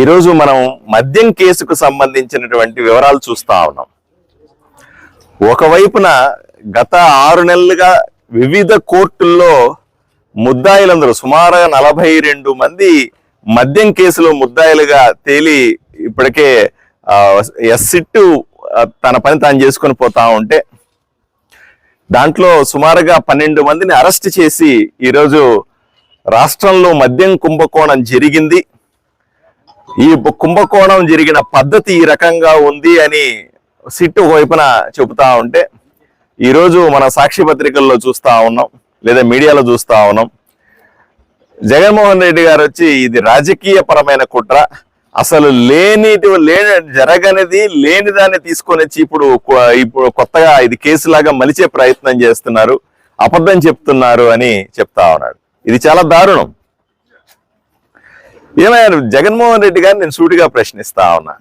ఈరోజు మనం మద్యం కేసుకు సంబంధించినటువంటి వివరాలు చూస్తా ఉన్నాం. ఒకవైపున గత ఆరు నెలలుగా వివిధ కోర్టుల్లో ముద్దాయిలందరూ సుమారుగా నలభై రెండు మంది మద్యం కేసులో ముద్దాయిలుగా తేలి ఇప్పటికే ఎస్సిట్టు తన పని తాను చేసుకొని పోతా ఉంటే దాంట్లో సుమారుగా పన్నెండు మందిని అరెస్ట్ చేసి ఈరోజు రాష్ట్రంలో మద్యం కుంభకోణం జరిగింది. ఈ కుంభకోణం జరిగిన పద్ధతి ఈ రకంగా ఉంది అని సిట్ వైపున చెబుతా ఉంటే ఈరోజు మన సాక్షి పత్రికల్లో చూస్తూ ఉన్నాం లేదా మీడియాలో చూస్తూ ఉన్నాం. జగన్మోహన్ రెడ్డి గారు వచ్చి ఇది రాజకీయ పరమైన కుట్ర. అసలు లేనిటి లేని జరగనిది లేని దాన్ని తీసుకొని వచ్చి ఇప్పుడు ఇప్పుడు కొత్తగా ఇది కేసులాగా మలిచే ప్రయత్నం చేస్తున్నారు అబద్ధం చెప్తున్నారు అని చెప్తా ఉన్నాడు. ఇది చాలా దారుణం. ఏమయ్యారు? జగన్మోహన్ రెడ్డి గారిని నేను సూటిగా ప్రశ్నిస్తా ఉన్నా.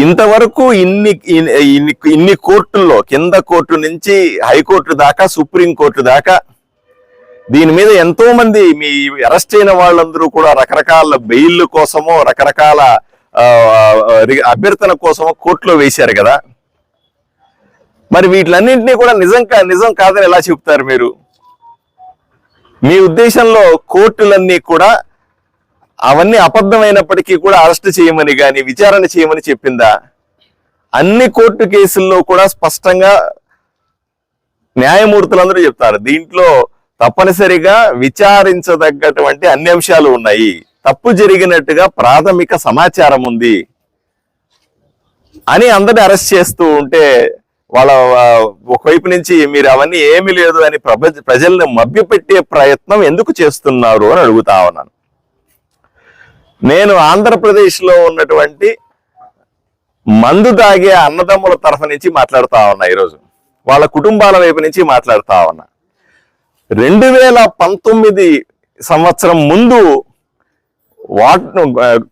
ఇంతవరకు ఇన్ని ఇన్ని ఇన్ని- కోర్టుల్లో కింద కోర్టు నుంచి హైకోర్టు దాకా సుప్రీం కోర్టు దాకా దీని మీద ఎంతో మంది మీ అరెస్ట్ అయిన వాళ్ళందరూ కూడా రకరకాల బెయిల్ కోసమో రకరకాల అభ్యర్థన కోసమో కోర్టులో వేశారు కదా. మరి వీటిలన్నింటినీ కూడా నిజం కా నిజం కాదని ఎలా చెప్తారు మీరు? మీ ఉద్దేశంలో కోర్టులన్నీ కూడా అవన్నీ అబద్ధమైనప్పటికీ కూడా అరెస్ట్ చేయమని కానీ విచారణ చేయమని చెప్పిందా? అన్ని కోర్టు కేసుల్లో కూడా స్పష్టంగా న్యాయమూర్తులందరూ చెప్తారు. దీంట్లో తప్పనిసరిగా విచారించదగ్గటువంటి అన్ని అంశాలు ఉన్నాయి. తప్పు జరిగినట్టుగా ప్రాథమిక సమాచారం ఉంది అని అందరిని అరెస్ట్ చేస్తూ ఉంటే వాళ్ళ ఒకవైపు నుంచి మీరు అవన్నీ ఏమీ లేదు అని ప్రపంచ ప్రజల్ని మభ్యపెట్టే ప్రయత్నం ఎందుకు చేస్తున్నారు అని అడుగుతా ఉన్నాను. నేను ఆంధ్రప్రదేశ్లో ఉన్నటువంటి మందు తాగే అన్నదమ్ముల తరఫు నుంచి మాట్లాడుతా ఉన్నా ఈరోజు. వాళ్ళ కుటుంబాల వైపు నుంచి మాట్లాడుతా ఉన్నా. రెండు వేల పంతొమ్మిది సంవత్సరం ముందు వాట్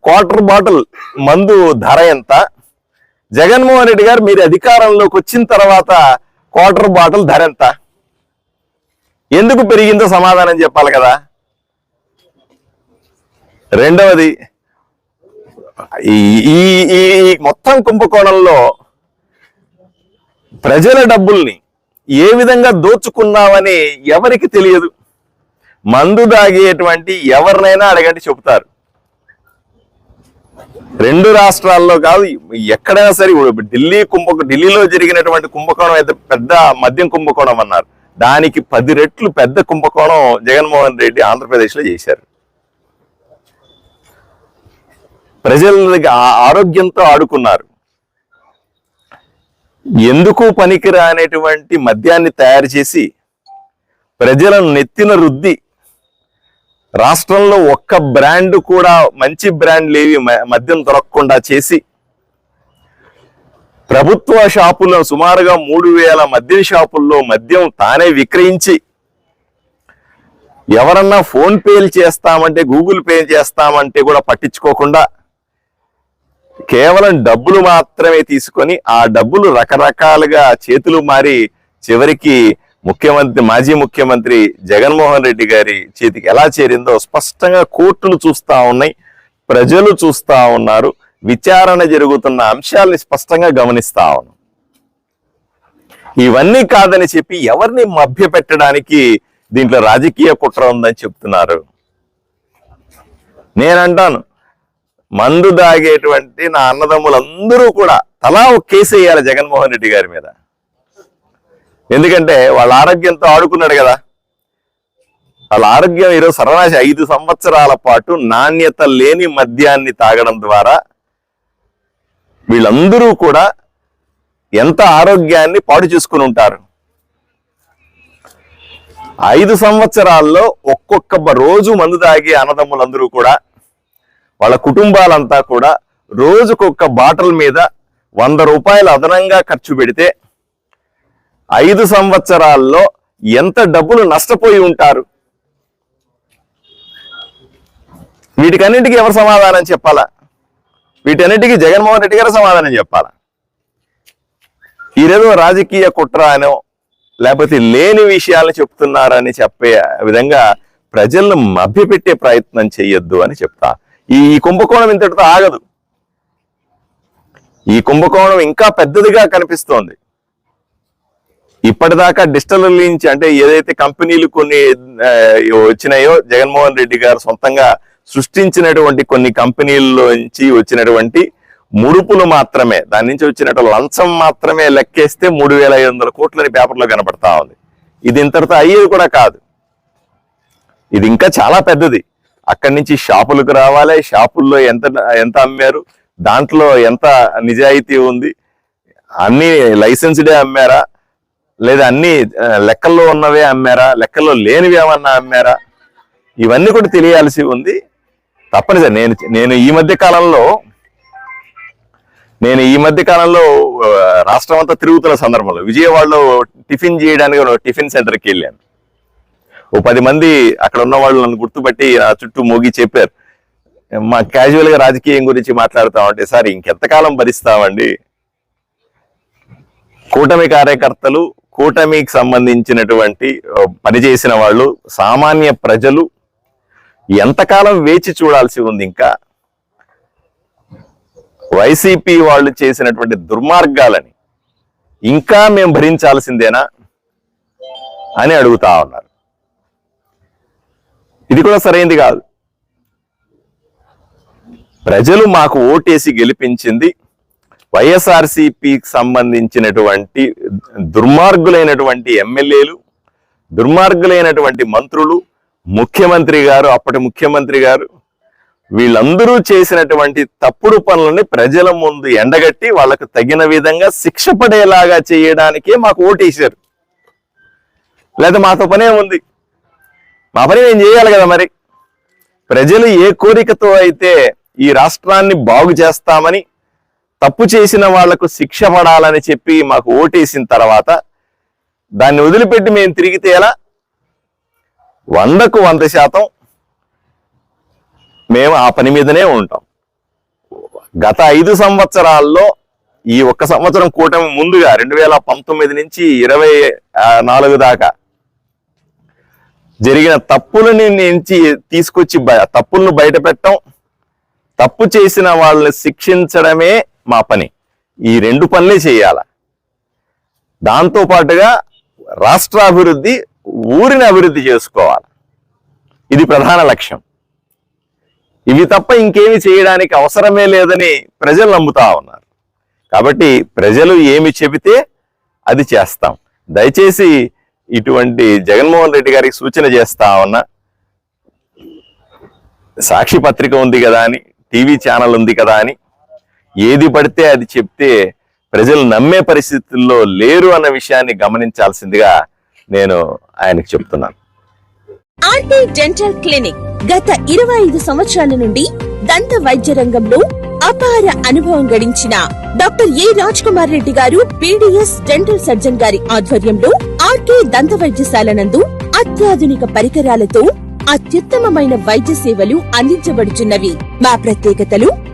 క్వార్టర్ బాటిల్ మందు ధర ఎంత? జగన్మోహన్ రెడ్డి గారు మీరు అధికారంలోకి వచ్చిన తర్వాత క్వార్టర్ బాటిల్ ధర ఎంత? ఎందుకు పెరిగిందో సమాధానం చెప్పాలి కదా. రెండవది ఈ ఈ ఈ మొత్తం కుంభకోణంలో ప్రజల డబ్బుల్ని ఏ విధంగా దోచుకున్నామని ఎవరికి తెలియదు. మందు దాగేటువంటి ఎవరినైనా అడగండి చెబుతారు. రెండు రాష్ట్రాల్లో కాదు ఎక్కడైనా సరే ఇప్పుడు ఢిల్లీ కుంభ ఢిల్లీలో జరిగినటువంటి కుంభకోణం అయితే పెద్ద మద్యం కుంభకోణం అన్నారు. దానికి పది రెట్లు పెద్ద కుంభకోణం జగన్మోహన్ రెడ్డి ఆంధ్రప్రదేశ్లో చేశారు. ప్రజల ఆరోగ్యంతో ఆడుకున్నారు. ఎందుకు పనికిరానటువంటి మద్యాన్ని తయారు చేసి ప్రజలను నెత్తిన రుద్ది రాష్ట్రంలో ఒక్క బ్రాండ్ కూడా మంచి బ్రాండ్లు ఏవి మద్యం దొరకకుండా చేసి ప్రభుత్వ షాపులో సుమారుగా మూడు వేల మద్యం షాపుల్లో మద్యం తానే విక్రయించి ఎవరన్నా ఫోన్ పేలు చేస్తామంటే గూగుల్ పే చేస్తామంటే కూడా పట్టించుకోకుండా కేవలం డబ్బులు మాత్రమే తీసుకొని ఆ డబ్బులు రకరకాలుగా చేతులు మారి చివరికి ముఖ్యమంత్రి మాజీ ముఖ్యమంత్రి జగన్మోహన్ రెడ్డి గారి చేతికి ఎలా చేరిందో స్పష్టంగా కోర్టులు చూస్తా ఉన్నాయి ప్రజలు చూస్తా ఉన్నారు విచారణ జరుగుతున్న అంశాల్ని స్పష్టంగా గమనిస్తా ఉన్నాం. ఇవన్నీ కాదని చెప్పి ఎవరిని మభ్య పెట్టడానికి దీంట్లో రాజకీయ కుట్ర ఉందని చెప్తున్నారు. నేనంటాను మందు దాగేటువంటి నా అన్నదమ్ములందరూ కూడా తలా ఒక కేసు వేయాలి జగన్మోహన్ రెడ్డి గారి మీద. ఎందుకంటే వాళ్ళ ఆరోగ్యంతో ఆడుకున్నాడు కదా. వాళ్ళ ఆరోగ్యం ఈరోజు సర్వనాశ. ఐదు సంవత్సరాల పాటు నాణ్యత లేని మద్యాన్ని తాగడం ద్వారా వీళ్ళందరూ కూడా ఎంత ఆరోగ్యాన్ని పాడు చేసుకుని ఉంటారు. ఐదు సంవత్సరాల్లో ఒక్కొక్క రోజు మందు తాగే అన్నదమ్ములందరూ కూడా వాళ్ళ కుటుంబాలంతా కూడా రోజుకొక్క బాటల మీద వంద రూపాయలు అదనంగా ఖర్చు పెడితే ఐదు సంవత్సరాల్లో ఎంత డబ్బులు నష్టపోయి ఉంటారు? వీటికన్నిటికీ ఎవరు సమాధానం చెప్పాలా? వీటన్నిటికీ జగన్మోహన్ రెడ్డి గారు సమాధానం చెప్పాలా? ఈరోజు రాజకీయ కుట్ర అనో లేకపోతే లేని విషయాలను చెప్తున్నారని చెప్పే విధంగా ప్రజలను మభ్యపెట్టే ప్రయత్నం చేయొద్దు అని చెప్తా. ఈ ఈ కుంభకోణం ఇంతటితో ఆగదు. ఈ కుంభకోణం ఇంకా పెద్దదిగా కనిపిస్తోంది. ఇప్పటిదాకా డిజిటల్ నుంచి అంటే ఏదైతే కంపెనీలు కొన్ని వచ్చినాయో జగన్మోహన్ రెడ్డి గారు సొంతంగా సృష్టించినటువంటి కొన్ని కంపెనీల్లో నుంచి వచ్చినటువంటి ముడుపులు మాత్రమే దాని నుంచి వచ్చినటువంటి లంచం మాత్రమే లెక్కేస్తే మూడు వేల ఐదు వందల కోట్లని పేపర్లో కనపడతా ఉంది. ఇది ఇంతటితో అయ్యేది కూడా కాదు. ఇది ఇంకా చాలా పెద్దది. అక్కడి నుంచి షాపులకు రావాలి షాపుల్లో ఎంత ఎంత అమ్మారు దాంట్లో ఎంత నిజాయితీ ఉంది అన్ని లైసెన్స్డే అమ్మారా లేదా అన్ని లెక్కల్లో ఉన్నవే అమ్మారా లెక్కల్లో లేనివి ఏమన్నా అమ్మారా? ఇవన్నీ కూడా తెలియాల్సి ఉంది. తప్పనిసరి నేను నేను ఈ మధ్య కాలంలో నేను ఈ మధ్య కాలంలో రాష్ట్రం అంతా తిరుగుతున్న సందర్భంలో విజయవాడలో టిఫిన్ చేయడానికి ఒక టిఫిన్ సెంటర్కి వెళ్ళాను. ఓ పది మంది అక్కడ ఉన్న వాళ్ళు నన్ను గుర్తుపట్టి నా చుట్టూ మోగి చెప్పారు. మా క్యాజువల్గా రాజకీయం గురించి మాట్లాడుతామంటే సార్ ఇంకెంతకాలం భరిస్తామండి? కూటమి కార్యకర్తలు కూటమికి సంబంధించినటువంటి పనిచేసిన వాళ్ళు సామాన్య ప్రజలు ఎంతకాలం వేచి చూడాల్సి ఉంది ఇంకా? వైసీపీ వాళ్ళు చేసినటువంటి దుర్మార్గాలని ఇంకా మేము భరించాల్సిందేనా అని అడుగుతా ఉన్నారు. ఇది కూడా సరైంది కాదు. ప్రజలు మాకు ఓటేసి గెలిపించింది వైఎస్ఆర్సిపికి సంబంధించినటువంటి దుర్మార్గులైనటువంటి ఎమ్మెల్యేలు దుర్మార్గులైనటువంటి మంత్రులు ముఖ్యమంత్రి గారు అప్పటి ముఖ్యమంత్రి గారు వీళ్ళందరూ చేసినటువంటి తప్పుడు పనులని ప్రజల ముందు ఎండగట్టి వాళ్ళకు తగిన విధంగా శిక్ష పడేలాగా చేయడానికే మాకు ఓటేశారు. లేదా మాతో పనే ఉంది. మా పని మేము చేయాలి కదా మరి. ప్రజలు ఏ కోరికతో అయితే ఈ రాష్ట్రాన్ని బాగు చేస్తామని తప్పు చేసిన వాళ్ళకు శిక్ష పడాలని చెప్పి మాకు ఓటేసిన తర్వాత దాన్ని వదిలిపెట్టి మేము తిరిగితే ఎలా వందకు వంద శాతం మేము ఆ పని మీదనే ఉంటాం. గత ఐదు సంవత్సరాల్లో ఈ ఒక్క సంవత్సరం కూటమి ముందుగా రెండు వేల పంతొమ్మిది నుంచి ఇరవై నాలుగు దాకా జరిగిన తప్పులని నుంచి తీసుకొచ్చి తప్పులను బయట పెట్టడం తప్పు చేసిన వాళ్ళని శిక్షించడమే మా పని. ఈ రెండు పనులే చేయాల? దాంతో పాటుగా రాష్ట్ర అభివృద్ధి ఊరిని అభివృద్ధి చేసుకోవాలి. ఇది ప్రధాన లక్ష్యం. ఇవి తప్ప ఇంకేమి చేయడానికి అవసరమే లేదని ప్రజలు నమ్ముతా ఉన్నారు. కాబట్టి ప్రజలు ఏమి చెబితే అది చేస్తాం. దయచేసి ఇటువంటి జగన్మోహన్ రెడ్డి గారికి సూచన చేస్తా ఉన్నా. సాక్షి పత్రిక ఉంది కదా అని టీవీ ఛానల్ ఉంది కదా అని ఏది పడితే అది చెప్తే ప్రజలు నమ్మే పరిస్థితుల్లో లేరు అన్న విషయాన్ని గమనించాల్సిందిగా నేను ఆయనకు చెప్తున్నాను. ఆర్టీ డెంటల్ క్లినిక్ గత ఇరవై ఐదు సంవత్సరాల నుండి దంత వైద్య రంగంలో అపార అనుభవం గడించిన doctor A Raj Kumar Reddy garu PDS dental surgeon గారి ఆధ్వర్యంలో ఆర్కే దంత వైద్యశాల నందు అత్యాధునిక పరికరాలతో అత్యుత్తమమైన వైద్య సేవలు అందించబడుచున్నవి. మా ప్రత్యేకతలు